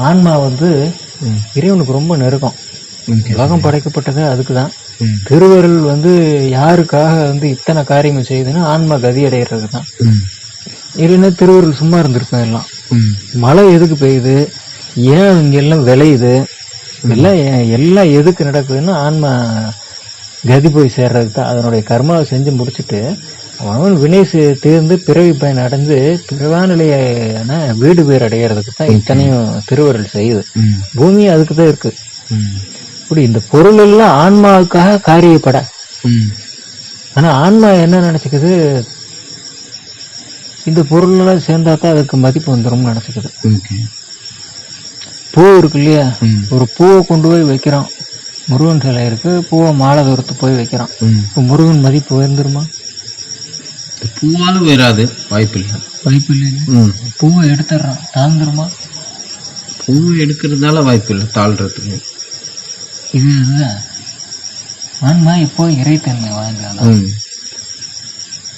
ஆன்மா வந்து. இறைவனுக்கு ரொம்ப நெருக்கம். உலகம் படைக்கப்பட்டது அதுக்கு தான் திருவருள் வந்து யாருக்காக வந்து இத்தனை காரியங்கள் செய்யுதுன்னா ஆன்மா கதி அடைகிறது தான் இல்லைன்னா திருவருள் சும்மா இருந்திருக்கும் எல்லாம். மழை எதுக்கு பெய்யுது? ஏன் இங்க எல்லாம் விளையுது எல்லாம் எல்லாம் எதுக்கு நடக்குதுன்னா ஆன்மா கதி போய் சேர்றதுக்கு தான் அதனுடைய கர்மாவை செஞ்சு முடிச்சுட்டு அவன் வினை தீர்ந்து பிறவி பயன் அடைஞ்சு பிறவாநிலையான வீடு பேர் அடையிறதுக்கு தான் இத்தனையும் திருவருள் செய்யுது பூமி அதுக்கு தான் இருக்கு. இப்படி இந்த பொருள் எல்லாம் ஆன்மாவுக்காக காரியப்பட. ஆனா ஆன்மா என்ன நினைச்சுக்குது? இந்த பொருள் எல்லாம் சேர்ந்தா தான் அதுக்கு மதிப்பு வந்துரும்னு நினைச்சுக்குது. பூ இருக்கு இல்லையா? ஒரு பூவை கொண்டு போய் வைக்கிறோம். முருகன் சிலை இருக்கு. பூவை மாலை தூரத்து போய் வைக்கிறோம். முருகன் மதிப்பு உயர்ந்துருமா? பூவாலும் வராது வாய்ப்பு இல்லை வாய்ப்பு இல்லை ம். பூவை எடுத்துடுறோம். தாழ்ந்துருமா? பூ எடுக்கிறதுனால வாய்ப்பு இல்லை தாழ்றதுக்கு. இது இதுதான் ஆன்மா இப்போ இறைத்தன்மை வாய்ந்தாலும்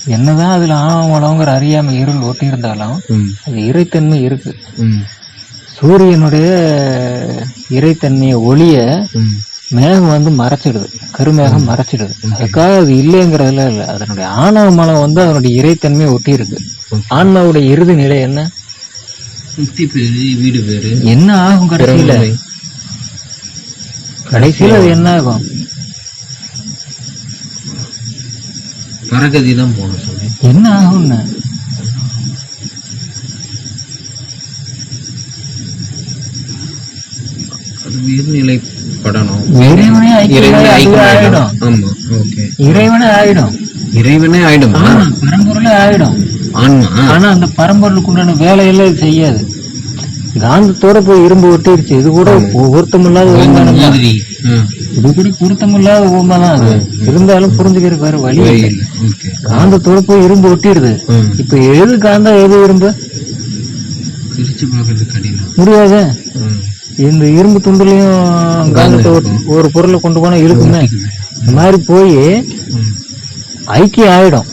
என்னதான் அதுல ஆழங்கிற அறியாமை இருள் ஒட்டி இருந்தாலும் அது இறைத்தன்மை இருக்கு. சூரியனுடைய இறைத்தன்மையை ஒளிய மேகம் வந்து மறைச்சிடுது. கருமேகம் மறைச்சிடுது. அதுக்காக அது இல்லைங்கிறதுல இல்லை. அதனுடைய ஆணவ மலம் வந்து அதனுடைய இறைத்தன்மையை ஒட்டி இருக்கு. ஆன்மாவுடைய இறுதி நிலை என்ன? முக்தி பேரு வீடு பேரு. என்ன ஆகும் கடைசியில. கடைசியில அது என்ன ஆகும்? பரகதி தான் போகணும் சொல்லி. என்ன ஆகும்னு? உயிர்நிலை படணும். இறைவனே ஆயிடும். ஆமா ஓகே. இறைவனே ஆயிடும். இறைவனே ஆயிடுமா? ஆமா, பரம்பொருளே ஆயிடும். ஆன்மா? ஆனா அந்த பரம்பொருளுக்கு உண்டான வேலையெல்லாம் இது செய்யாது. காந்தத்தோட போய் இரும்பு ஒட்டிருச்சு. இது கூட பொருத்தமில்லாத உண்மையான மாதிரி. இது கூட பொருத்தமில்லாத தான் அது. இருந்தாலும் புரிஞ்சுக்கிறதுக்கு வேற வழி காந்தத்தோட போய் இரும்பு ஒட்டிடுது. இப்ப எது காந்தம் எது இரும்பு? முடியாது. இந்த இரும்பு துண்டுலயும் காந்தத்தை ஒரு பொருளை கொண்டு போனா இருக்குமே இந்த மாதிரி போய் ஐக்கியம் ஆயிடும்.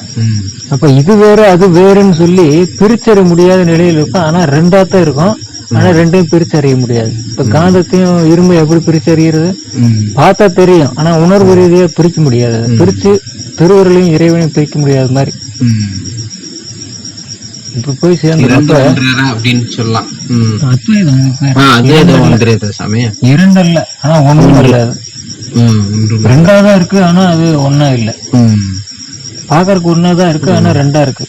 அப்ப இது வேற அது வேறுன்னு சொல்லி பிரிச்சறிய முடியாத நிலையில இருக்கும் ஆனா ரெண்டா தான் இருக்கும். ஆனா ரெண்டையும் பிரிச்சறிய முடியாது. இப்ப காந்தத்தையும் இரும்பு எப்படி பிரிச்சறியறது? பார்த்தா தெரியும். ஆனா உணர்வு ரீதியா பிரிக்க முடியாது. பிரிச்சு திருவருளையும் இறைவனையும் பிரிக்க முடியாத மாதிரி. இப்ப போய் சேர்ந்து இரண்டு அப்படின்னு சொல்லலாம். அத்வைதம் இல்ல. ஆனா ஒண்ணும் இல்ல. அது ம் ஒன்று ரெண்டா தான் இருக்கு ஆனா அது ஒண்ணா இல்ல. ம். பாக்கறதுக்கு ஒண்ணா தான் இருக்கு ஆனா ரெண்டா இருக்கு.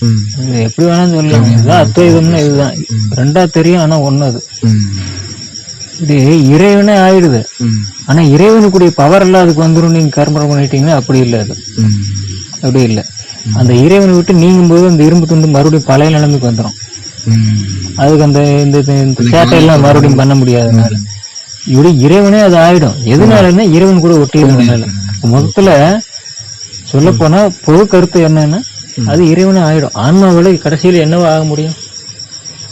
எப்படி வேணாலும் சொல்லலாம். இதுதான் அத்வைதம்னா இதுதான். ரெண்டா தெரியும் ஆனா ஒண்ணு அது. ம். இது இறைவனே ஆயிடுது. ஆனா இறைவனுக்குரிய பவர் எல்லாம் அதுக்கு வந்துடும் நீங்க கர்மம் பண்ணிட்டீங்கன்னா அப்படி இல்லை அது. ம் அப்படி இல்லை. அந்த இறைவனை விட்டு நீங்கும் போது அந்த இரும்பு துண்டு மறுபடியும் பழைய நிலைமைக்கு வந்துடும் அதுக்கு அந்த இந்த இந்த- இந்த சேட்டை எல்லாம் மறுபடியும் பண்ண முடியாதனால. இப்படி இறைவனே அது ஆயிடும். எதனாலன்னா இறைவன் கூட ஒட்டியதுனால மொத்தத்துல சொல்ல போனா பொது கருத்து என்னன்னா அது இறைவனே ஆயிடும். ஆன்மாவில கடைசியில என்னவா ஆக முடியும்?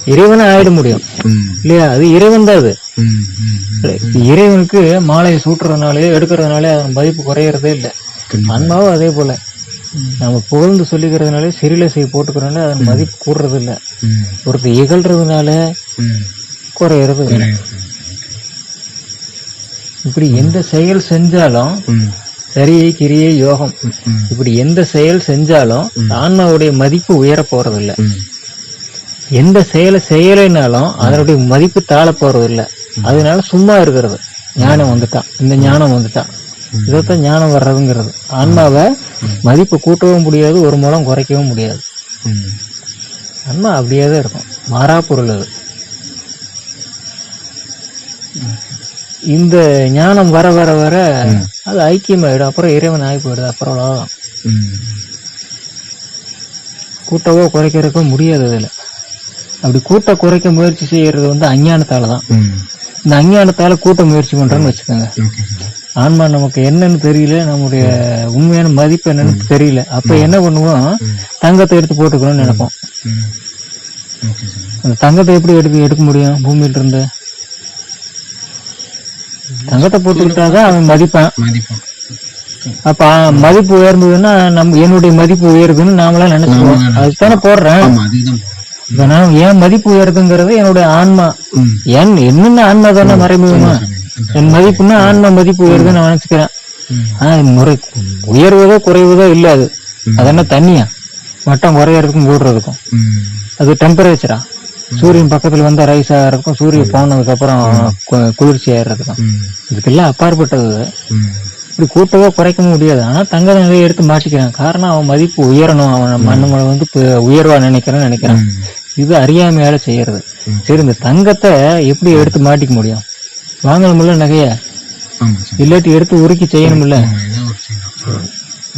இறைவனே ஆயிட முடியும். இல்லையா? அது இறைவன் தான் அது. இறைவனுக்கு மாலையை சூட்டுறதுனாலயோ எடுக்கிறதுனாலே அதன் மதிப்பு குறையறதே இல்லை. ஆன்மாவும் அதே போல. நம்ம புகழ்ந்து சொல்லிக்கிறதுனால சிறிலசை போட்டுக்கிறதுனால அதன் மதிப்பு கூடுறது இல்லை ஒருத்தர் இகழ்றதுனால குறையறது. இப்படி எந்த செயல் செஞ்சாலும் சரியை கிரியை யோகம் இப்படி எந்த செயல் செஞ்சாலும் ஆன்மாவுடைய மதிப்பு உயர போறது இல்ல ம். எந்த செயலை செய்யலைனாலும் அதனுடைய மதிப்பு தாழ போறது இல்ல அதனால சும்மா இருக்கிறது. ஞானம் வந்துட்டான். இந்த ஞானம் வந்துட்டான். இதைத்தான் ஞானம் வர்றதுங்கிறது. ஆன்மாவை மதிப்பு கூட்டவும் முடியாது ஒரு மூலம் குறைக்கவும் முடியாது. ம் ஆன்மா அப்படியே தான் இருக்கும். மாறா பொருள் அது. இந்த ஞானம் வர வர வர அது ஐக்கியமாயிடும். அப்புறம் இறைவன் ஆகி போயிடுது. அப்புறம் அவ்வளவுதான். ம் கூட்டவோ குறைக்கிறக்கோ முடியாது அதுல. அப்படி கூட்ட குறைக்க முயற்சி செய்யறது வந்து அஞ்ஞானத்தால தான். இந்த அஞ்ஞானத்தால கூட்ட முயற்சி பண்றோம்னு வச்சுக்கோங்க. ஆன்மா நமக்கு என்னன்னு தெரியல நம்முடைய உண்மையான மதிப்பு என்னன்னு தெரியல. அப்ப என்ன பண்ணுவோம்? தங்கத்தை எடுத்து போட்டுக்கணும்னு நினைப்போம். அந்த தங்கத்தை எப்படி எடுக்க எடுக்க முடியும்? பூமியில இருந்து தங்கத்தை போட்டுக்கிட்டாதான் அவன் மதிப்பான். அப்ப மதிப்பு உயர்ந்ததுன்னா நம்ம என்னுடைய மதிப்பு உயருதுன்னு நாமளா நினைச்சுக்குவோம். அதுதானே போடுறேன் ஏன் மதிப்பு உயருதுங்கிறது என்னுடைய ஆன்மா. என் என்னென்ன ஆன்மா தானே மறைமுகமா? என் மதிப்புன்னா ஆன்ம மதிப்பு உயர்வு நான் நினைச்சுக்கிறேன். ஆனா முறை உயர்வதோ குறைவதோ இல்ல அது அது என்ன தண்ணியா? மட்டம் குறையறதுக்கும் கூடுறதுக்கும். அது டெம்பரேச்சரா சூரியன் பக்கத்துல வந்தா ரைஸ் ஆகிறதுக்கும் சூரியன் போனதுக்கு அப்புறம் குளிர்ச்சி ஆயிடுறதுக்கும் இதுக்கெல்லாம் அப்பாற்பட்டது. இப்படி கூட்டவோ குறைக்க முடியாது. ஆனா தங்க நிலையை எடுத்து மாட்டிக்கிறான். காரணம் அவன் மதிப்பு உயரணும். அவன் மண்ணு வந்து உயர்வா நினைக்கிறேன்னு நினைக்கிறான். இது அறியாமையால செய்யறது. சரி இந்த தங்கத்தை எப்படி எடுத்து மாட்டிக்க முடியும்? வாங்கணும்ல நகைய? இல்லாட்டி எடுத்து உருக்கி செய்யணும்ல.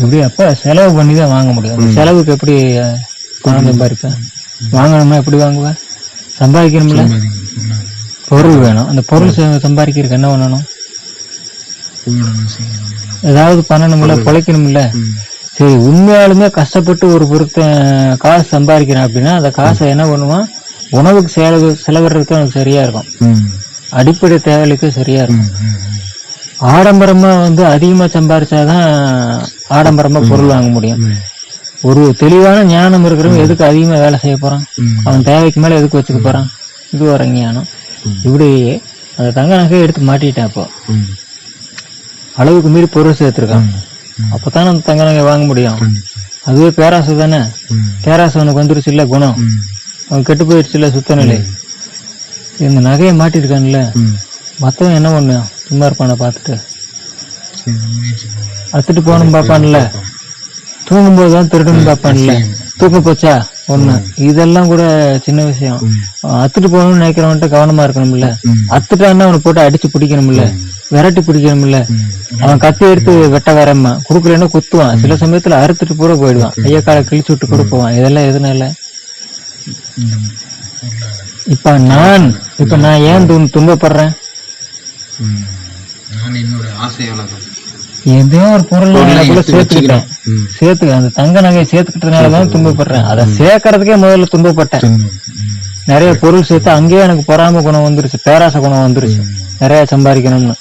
இப்படி அப்ப செலவு பண்ணி தான் வாங்க முடியும். செலவுக்கு எப்படி பணம் சம்பாதிப்பேன் வாங்கணும்னா எப்படி வாங்குவேன் சம்பாதிக்கணும்ல சம்பாதிக்கணும். பொருள் வேணும். அந்த பொருள் சம்பாதிக்கிறதுக்கு என்ன பண்ணணும். ஏதாவது பண்ணணும்ல பிழைக்கணும்ல. சரி உண்மையாலுமே கஷ்டப்பட்டு ஒரு பொருத்தன் காசு சம்பாதிக்கிறான் அப்படின்னா அந்த காசை என்ன பண்ணுவான்? உணவுக்கு செலவு செலவிடுறதுக்கு அவனுக்கு சரியா இருக்கும். அடிப்படை தேவைகளுக்கு சரியா இருக்கும். ஆடம்பரமா வந்து அதிகமா சம்பாரிச்சாதான் ஆடம்பரமா பொருள் வாங்க முடியும். ஒரு தெளிவான ஞானம் இருக்கிறவன் எதுக்கு அதிகமா வேலை செய்ய போறான். அவன் தேவைக்கு மேல எதுக்கு வச்சுக்க போறான் இது வர ஞானம் ம். இப்படி அந்த தங்க நகையை எடுத்து மாட்டிட்டேன் அப்போ. அளவுக்கு மீறி பொருள் சேர்த்திருக்கான். அப்பதான் அந்த தங்க நகை வாங்க முடியும். அதுவே பேராசை தானே. பேராசை அவனுக்கு வந்துருச்சு இல்ல குணம். அவன் கெட்டு போயிடுச்சு இல்ல சுத்த நிலை இந்த நகையை மாட்டிருக்கான்ல. மத்தவன் என்ன பண்ணுவான் சும்மா இருப்பான பார்த்துட்டு. பண்ணுவோம். அத்துட்டு போகணும் பார்ப்பான்ல. தூங்கும்போது தான் திருடணும் பார்ப்பான்ல. தூக்க போச்சா? ஒண்ணு. இதெல்லாம் கூட சின்ன விஷயம். அத்துட்டு போகணும்னு நினைக்கிறவன்ட்ட கவனமா இருக்கணும்ல. அத்துட்டான்னா அவனை போட்டு அடிச்சு பிடிக்கணும்ல. விரட்டி பிடிக்கணும்ல. அவன் கத்தி எடுத்து வெட்ட வரமா குடுக்கலன்னா குத்துவான். சில சமயத்துல அறுத்துட்டு கூட போயிடுவான். ஐயா காலை கிழிச்சு விட்டு கூட போவான். இதெல்லாம் எதனால. இப்ப நான் இப்ப நான் ஏன் துன் துன்பப்படுறேன். நான் என்னோட ஆசையால தான் ஏதோ ஒரு பொருள் எனக்குள்ள சேர்த்துக்கிட்டேன். ம். சேர்த்துக்க அந்த தங்க நகையை சேர்த்துக்கிட்டதுனால தான் துன்பப்படுறேன். அதை சேர்க்கறதுக்கே முதல்ல துன்பப்பட்டேன். நிறைய பொருள் சேர்த்து அங்கேயே எனக்கு பொறாம குணம் வந்துருச்சு பேராசை குணம் வந்துருச்சு. நிறைய சம்பாதிக்கணும்னு.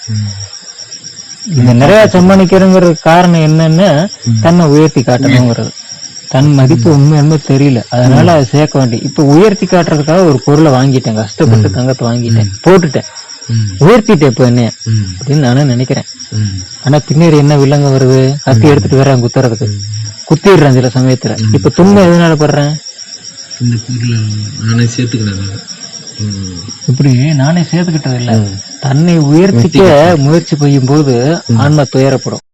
இந்த நிறைய சம்பாதிக்கிறங்கிற காரணம் என்னன்னா? தன்னை உயர்த்தி காட்டணுங்கிறது. தன் மதிப்பு உண்மையுமே தெரியல. அதனால அதை சேர்க்க வேண்டி இப்ப உயர்த்தி காட்டுறதுக்காக ஒரு பொருளை வாங்கிட்டேன். கஷ்டப்பட்டு தங்கத்தை வாங்கிட்டேன். போட்டுட்டேன். உயர்த்திட்டேன் இப்ப என்ன. அப்படின்னு நானும் நினைக்கிறேன். ஆனா பின்னாடி என்ன வில்லங்க வருது? கத்தி எடுத்துட்டு வரேன் குத்துறதுக்கு. குத்திடுறேன் சில சமயத்துல. இப்ப துன்பம் எதனால படுறேன்? நானே சேர்த்துக்கிறேன். இப்படி நானே சேர்த்துக்கிட்டது இல்ல. தன்னை உயர்த்திக்க முயற்சி செய்யும் போது ஆன்மா துயரப்படும்.